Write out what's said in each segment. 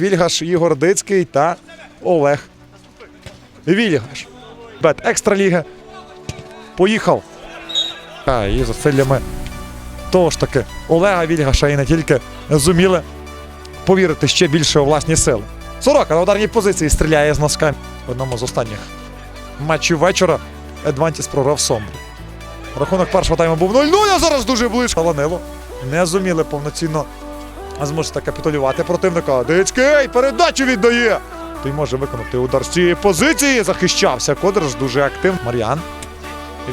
Вільгаш Ігор Дицький та Олег Вільгаш. Бет екстраліга. Поїхав. А, і зусиллями того ж таки Олега Вільгаша і не тільки зуміли повірити ще більше у власні сили. Сорока на ударній позиції стріляє з носка. В одному з останніх матчів вечора Едвантіс програв Сомбру. Рахунок першого тайму був 0-0, а зараз дуже близько. Ланило. Не зуміли повноцінно зможете капітулювати противника. Дицький передачу віддає. Той може виконати удар з цієї позиції. Захищався. Кодрж дуже активний. Мар'ян.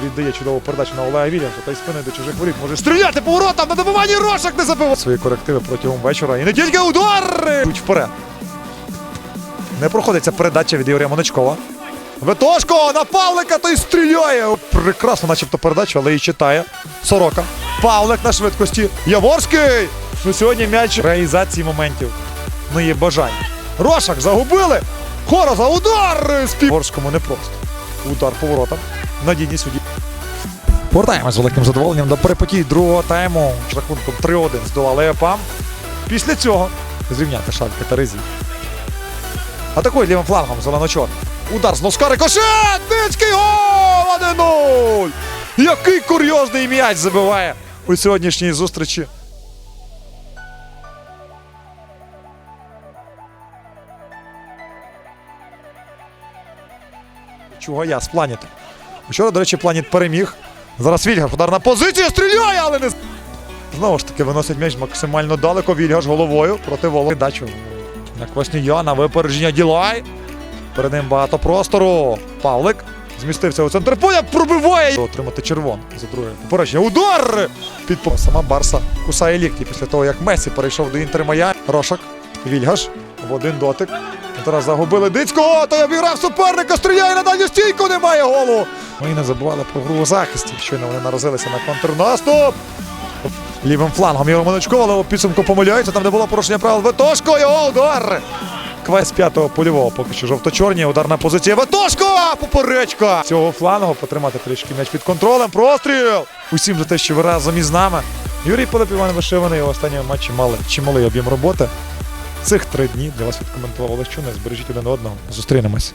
Віддає чудову передачу на Олега Вільямса. Та й спини до чужих воріт. Може стріляти поворотом на добиванні Рошак не забивав. Свої корективи протягом вечора. І не тільки удари! Йдуть вперед. Не проходиться передача від Ігоря Моничкова. Ветошко на Павлика той стріляє. Прекрасно, начебто передача, але і читає. Сорока. Павлик на швидкості. Яворський! Ну сьогодні м'яч реалізації моментів. Ну є бажання. Рошак загубили. Хора за удар! Спів... Яворському непросто. Удар поворотом. Надійність судді. Повертаємось з великим задоволенням до перепотій другого тайму. З Рахунком 3-1 здолали ЕПАМ. Після цього зрівняти шальки та резі. Атакує лівим флангом зелено-чорний. Удар з носка рикошет! Дицький гол! 1-0! Який курйозний м'яч забиває у сьогоднішній зустрічі. Чугая з планети. Вчора, до речі, планет переміг. Зараз Вільгар. Ударна позиція стріляє, але не. Знову ж таки, виносить м'яч максимально далеко. Вільгаш головою проти Володи. Дачу на Кваснія на випередження Ділай. Перед ним багато простору. Павлик змістився у центр поля, пробиває. Отримати червон за друге. Попередження. Удар! Під сама Барса кусає лікті після того, як Месі перейшов до Інтер Майамі. Рошак. Вільгаш в один дотик. Зараз загубили Дицького, той обіграв суперника, стріляє на дальню стійку, немає голу. Ми не забували про гру у захисті. Щойно вони наразилися на контрнаступ. Лівим флангом його Моночков, але у підсумку помиляється, там де було порушення правил. Ветошко, його удар! Квест п'ятого польового, поки що жовто-чорні, ударна позиція. Ветошко! Поперечка! Цього флангу потримати трішки м'яч під контролем. Простріл! Усім за те, що ви разом із нами. Юрій Пилип Іван Вишиваний у останньому матчі мали чималий об'єм роботи. Цих три дні для вас відкоментували, що не Збережіть один одного. Зустрінемось.